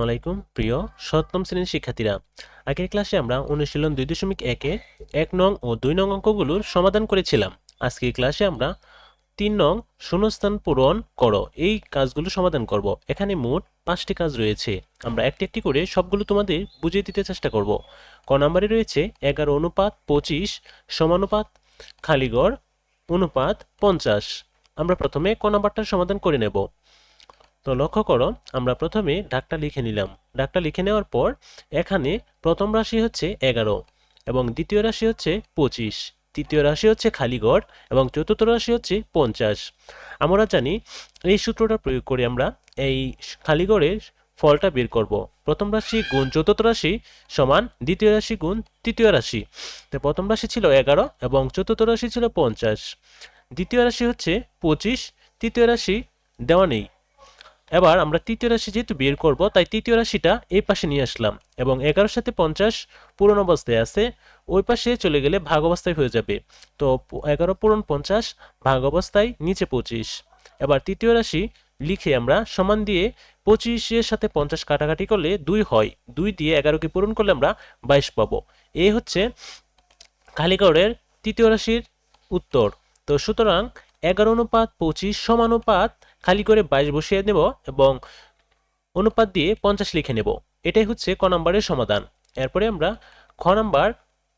আসসালামু আলাইকুম, প্রিয় সপ্তম শ্রেণির শিক্ষার্থীরা। আগের ক্লাসে আমরা অনুশীলন দুই দশমিক একে এক নং ও দুই নং অঙ্কগুলোর সমাধান করেছিলাম। আজকের ক্লাসে আমরা তিন নং শূন্যস্থান পূরণ করো, এই কাজগুলো সমাধান করব। এখানে মোট পাঁচটি কাজ রয়েছে। আমরা একটি একটি করে সবগুলো তোমাদের বুঝিয়ে দিতে চেষ্টা করব। ক নম্বরে রয়েছে এগারো অনুপাত পঁচিশ সমানুপাত খালিগড় অনুপাত পঞ্চাশ। আমরা প্রথমে ক নম্বরটার সমাধান করে নেব। তো লক্ষ্য করো, আমরা প্রথমে ডাকটা লিখে নিলাম। ডাকটা লিখে নেওয়ার পর এখানে প্রথম রাশি হচ্ছে এগারো এবং দ্বিতীয় রাশি হচ্ছে পঁচিশ। তৃতীয় রাশি হচ্ছে খালিগড় এবং চতুর্থ রাশি হচ্ছে পঞ্চাশ। আমরা জানি এই সূত্রটা প্রয়োগ করে আমরা এই খালিগড়ের ফলটা বের করব। প্রথম রাশি গুণ চতুর্থ রাশি সমান দ্বিতীয় রাশি গুণ তৃতীয় রাশি। তো প্রথম রাশি ছিল এগারো এবং চতুর্থ রাশি ছিল পঞ্চাশ। দ্বিতীয় রাশি হচ্ছে পঁচিশ, তৃতীয় রাশি দেওয়া নেই। এবার আমরা তৃতীয় রাশি যেহেতু বের করব, তাই তৃতীয় রাশিটা এই পাশে নিয়ে আসলাম এবং এগারোর সাথে পঞ্চাশ পূরণ অবস্থায় আছে, ওই পাশে চলে গেলে ভাগ অবস্থায় হয়ে যাবে। তো এগারো পূরণ পঞ্চাশ, ভাগ অবস্থায় নিচে পঁচিশ। এবার তৃতীয় রাশি লিখে আমরা সমান দিয়ে পঁচিশের সাথে পঞ্চাশ কাটাকাটি করলে দুই হয়। দুই দিয়ে এগারোকে পূরণ করলে আমরা বাইশ পাবো। এই হচ্ছে কালিগড়ের তৃতীয় রাশির উত্তর। তো সুতরাং এগারো অনুপাত পঁচিশ সমানুপাত খালি করে বাইশ বসিয়ে নেব এবং অনুপাত দিয়ে পঞ্চাশ লিখে নেব। এটাই হচ্ছে ক নম্বরের সমাধান। এরপরে আমরা খ নম্বর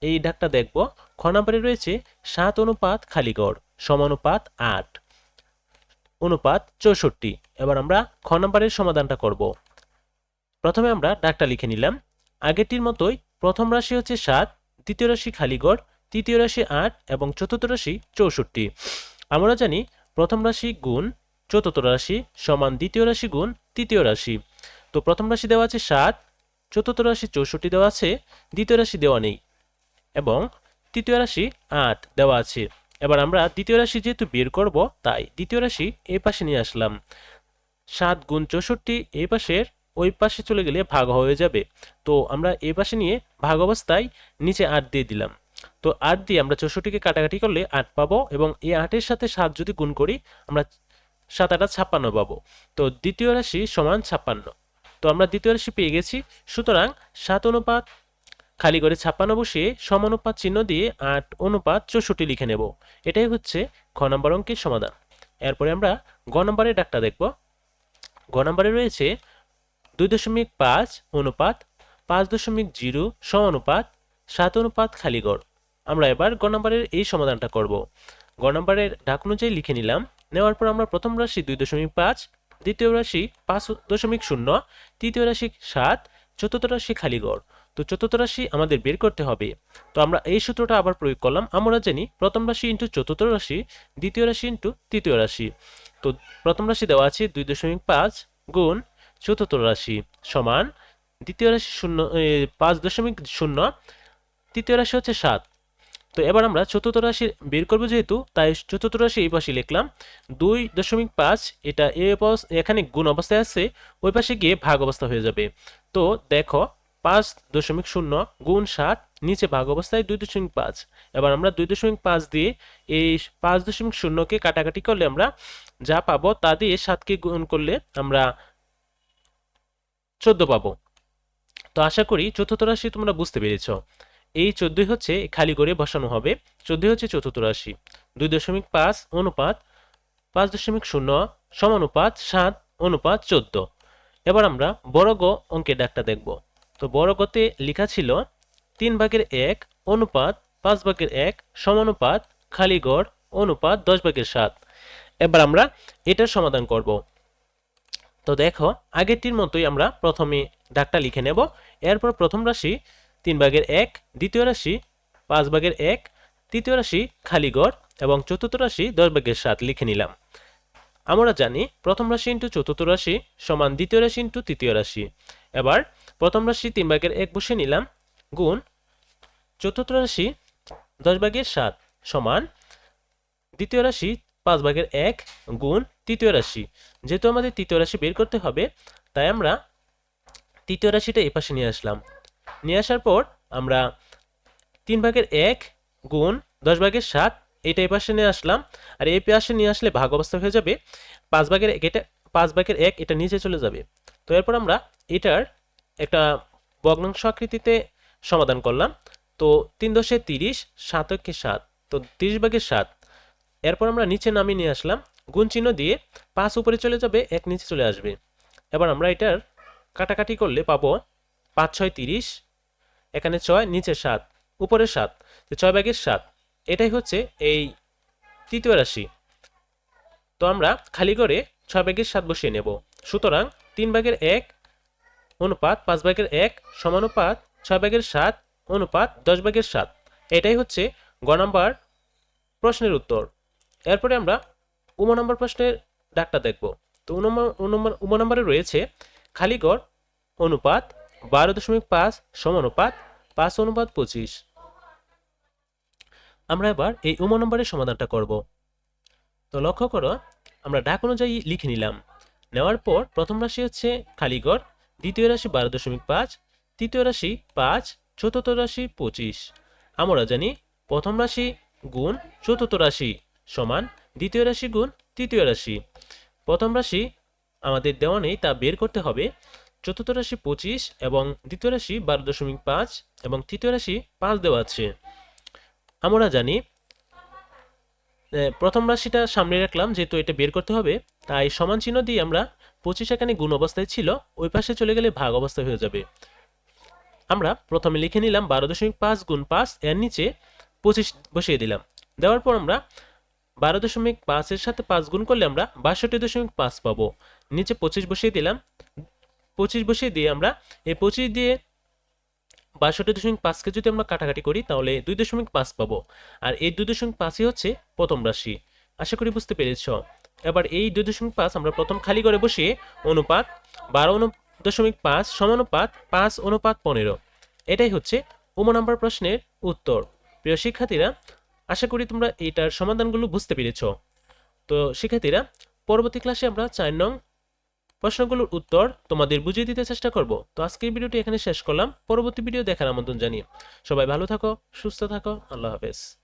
এই ডাকটা দেখব। খ নম্বরে রয়েছে সাত অনুপাত খালিগড় সমানুপাত আট, অনুপাত চৌষট্টি। এবার আমরা খ নম্বরের সমাধানটা করব। প্রথমে আমরা ডাকটা লিখে নিলাম। আগেরটির মতোই প্রথম রাশি হচ্ছে সাত, দ্বিতীয় রাশি খালিগড় তৃতীয় রাশি আট এবং চতুর্থ রাশি চৌষট্টি। আমরা জানি প্রথম রাশি গুণ চতুর্থ রাশি সমান দ্বিতীয় রাশি গুণ তৃতীয় রাশি। তো প্রথম রাশি দেওয়া আছে সাত, চতুর্থ রাশি চৌষট্টি দেওয়া আছে, দ্বিতীয় রাশি দেওয়া নেই এবং তৃতীয় রাশি আট দেওয়া আছে। এবার আমরা দ্বিতীয় রাশি যেহেতু বের করব, তাই দ্বিতীয় রাশি এই পাশে নিয়ে আসলাম। সাত গুণ চৌষট্টি এই পাশের ওই পাশে চলে গেলে ভাগ হয়ে যাবে। তো আমরা এই পাশে নিয়ে ভাগ অবস্থায় নিচে আট দিয়ে দিলাম। তো আট দিয়ে আমরা চৌষট্টিকে কাটাকাটি করলে আট পাবো এবং এই আটের সাথে সাত যদি গুণ করি, আমরা সাত আটা ছাপ্পান্ন পাবো তো দ্বিতীয় রাশি সমান ছাপ্পান্ন। তো আমরা দ্বিতীয় রাশি পেয়ে গেছি। সুতরাং সাত অনুপাত, খালি করে ছাপ্পান্ন বসিয়ে সমানুপাত চিহ্ন দিয়ে আট অনুপাত চৌষট্টি লিখে নেব। এটাই হচ্ছে খ নম্বর অঙ্কের সমাধান। এরপরে আমরা গ নম্বরের ডাকটা দেখব। গ নম্বরে রয়েছে দুই দশমিক পাঁচ অনুপাত, পাঁচ দশমিক জিরো সমানুপাত সাত অনুপাত খালিগড় আমরা এবার গ নম্বরের এই সমাধানটা করব। গ নম্বরের ডাক অনুযায়ী লিখে নিলাম নেওয়ার পর আমরা প্রথম রাশি দুই দশমিক পাঁচ, দ্বিতীয় রাশি পাঁচ দশমিক শূন্য, তৃতীয় রাশি সাত, চতুর্থ রাশি খালিগড় তো চতুর্থ রাশি আমাদের বের করতে হবে। তো আমরা এই সূত্রটা আবার প্রয়োগ করলাম। আমরা জানি প্রথম রাশি ইন্টু চতুর্থ রাশি, দ্বিতীয় রাশি ইন্টু তৃতীয় রাশি। তো প্রথম রাশি দেওয়া আছে দুই দশমিক পাঁচ গুণ চতুর্থ রাশি সমান দ্বিতীয় রাশি শূন্য পাঁচ দশমিক শূন্য, তৃতীয় রাশি হচ্ছে সাত। তো এবার আমরা চতুর্থ রাশি বের করব যেহেতু, তাই চতুর্থ রাশি এই পাশে লিখলাম। দুই দশমিক পাঁচ, এটা এ এখানে গুণ অবস্থায় আছে, ওই পাশে গিয়ে ভাগ অবস্থা হয়ে যাবে। তো দেখো, পাঁচ দশমিক শূন্য গুণ সাত, নিচে ভাগ অবস্থায় দুই দশমিক পাঁচ। এবার আমরা দুই দশমিক পাঁচ দিয়ে এই পাঁচ দশমিক শূন্যকে কাটাকাটি করলে আমরা যা পাবো তা দিয়ে সাতকে গুণ করলে আমরা চোদ্দ পাবো। তো আশা করি চতুর্থ রাশি তোমরা বুঝতে পেরেছ। এই চোদ্দই হচ্ছে খালি করে বসানো হবে। চোদ্দই হচ্ছে চতুর্থ রাশি দুই দশমিক পাঁচ অনুপাত পাঁচ দশমিক শূন্য সমানুপাত সাত অনুপাত চোদ্দ। এবার আমরা বড় গ অঙ্কের ডাকটা দেখব। তো বড় গতে লেখা ছিল তিন ভাগের এক অনুপাত পাঁচ ভাগের এক সমানুপাত খালি গড় অনুপাত দশ ভাগের সাত। এবার আমরা এটার সমাধান করব। তো দেখো, আগেরটির মতোই আমরা প্রথমে ডাকটা লিখে নেব। এরপর প্রথম রাশি তিন ভাগের এক, দ্বিতীয় রাশি পাঁচ ভাগের এক, তৃতীয় রাশি খালি গড় এবং চতুর্থ রাশি দশ ভাগের সাত লিখে নিলাম। আমরা জানি প্রথম রাশি ইন্টু চতুর্থ রাশি সমান দ্বিতীয় রাশি ইন্টু তৃতীয় রাশি। এবার প্রথম রাশি তিন ভাগের এক বসে নিলাম, গুণ চতুর্থ রাশি দশ ভাগের সাত সমান দ্বিতীয় রাশি পাঁচ ভাগের এক গুণ তৃতীয় রাশি। যেহেতু আমাদের তৃতীয় রাশি বের করতে হবে, তাই আমরা তৃতীয় রাশিটা এই পাশে নিয়ে আসলাম। নিয়ে আসার পর আমরা তিন ভাগের এক গুণ দশ ভাগের সাত, এটা এই পাশে নিয়ে আসলাম। আর এই পাশে নিয়ে আসলে ভাগ অবস্থা হয়ে যাবে, পাঁচ ভাগের এক এটা, পাঁচ ভাগের এক এটা নিচে চলে যাবে। তো এরপর আমরা এটার একটা ভগ্নাংশ আকৃতিতে সমাধান করলাম। তো তিন দশে তিরিশ সাত একে সাত, তো তিরিশ ভাগের সাত। এরপর আমরা নিচে নামিয়ে নিয়ে আসলাম, গুণ চিহ্ন দিয়ে পাঁচ উপরে চলে যাবে, এক নিচে চলে আসবে। এবার আমরা এটার কাটাকাটি করলে পাবো পাঁচ, ছয়, তিরিশ। এখানে ছয়, নিচে সাত, উপরে সাত ছয় ভাগের সাত, এটাই হচ্ছে এই তৃতীয় রাশি। তো আমরা খালি করে ছয় ভাগের সাত বসিয়ে নেব। সুতরাং তিন ভাগের এক অনুপাত পাঁচ ভাগের এক সমানুপাত ছয় ভাগের সাত অনুপাত দশ ভাগের সাত। এটাই হচ্ছে গ নম্বর প্রশ্নের উত্তর। এরপরে আমরা উম নম্বর প্রশ্নের ডাকটা দেখব। তো উম নম্বর, উম নম্বরে রয়েছে খালিগড় অনুপাত বারো দশমিক পাঁচ সমানুপাত পাঁচ অনুপাত পঁচিশ। আমরা এবার এই উম নম্বরের সমাধানটা করব। তো লক্ষ্য করো, আমরা ডাক অনুযায়ী লিখে নিলাম। নেওয়ার পর প্রথম রাশি হচ্ছে খালিগড় দ্বিতীয় রাশি বারো দশমিক পাঁচ, তৃতীয় রাশি পাঁচ, চতুর্থ রাশি পঁচিশ। আমরা জানি প্রথম রাশি গুণ চতুর্থ রাশি সমান, দ্বিতীয় রাশি গুণ তৃতীয় রাশি। প্রথম রাশি আমাদের দেওয়া নেই, তা বের করতে হবে। চতুর্থ রাশি পঁচিশ এবং দ্বিতীয় রাশি বারো দশমিক পাঁচ এবং তৃতীয় রাশি পাঁচ দেওয়া আছে। আমরা জানি প্রথম রাশিটা সামনে রাখলাম যেহেতু এটা বের করতে হবে, তাই সমান চিহ্ন দিয়ে আমরা পঁচিশ এখানে গুণ অবস্থায় ছিল, ওই পাশে চলে গেলে ভাগ অবস্থায় হয়ে যাবে। আমরা প্রথমে লিখে নিলাম বারো দশমিক পাঁচ গুণ পাঁচ, এর নিচে পঁচিশ বসিয়ে দিলাম। দেওয়ার পর আমরা বারো দশমিক পাঁচের সাথে পাঁচ গুণ করলে আমরা বাষট্টি দশমিক পাঁচ পাবো। নিচে পঁচিশ বসিয়ে দিলাম পঁচিশ বসিয়ে দিয়ে আমরা এই পঁচিশ দিয়ে বাষট্টি দশমিক পাঁচকে যদি আমরা কাটাকাটি করি, তাহলে দুই দশমিক পাঁচ পাবো। আর এই দুই দশমিক পাঁচই হচ্ছে প্রথম রাশি। আশা করি বুঝতে পেরেছ? এবার এই দুই দশমিক পাঁচ আমরা প্রথম খালি করে বসিয়ে অনুপাত বারো অনু দশমিক পাঁচ সমানুপাত পাঁচ অনুপাত পনেরো। এটাই হচ্ছে উম নাম্বার প্রশ্নের উত্তর। প্রিয় শিক্ষার্থীরা, আশা করি তোমরা এইটার সমাধানগুলো বুঝতে পেরেছ। তো শিক্ষার্থীরা, পরবর্তী ক্লাসে আমরা চার নং প্রশ্নগুলোর উত্তর তোমাদের বুঝিয়ে দিতে চেষ্টা করব। তো আজকের ভিডিওটি এখানে শেষ করলাম। পরবর্তী ভিডিও দেখার আমন্ত্রণ জানিয়ে সবাই ভালো থাকো, সুস্থ থাকো, আল্লাহ হাফেজ।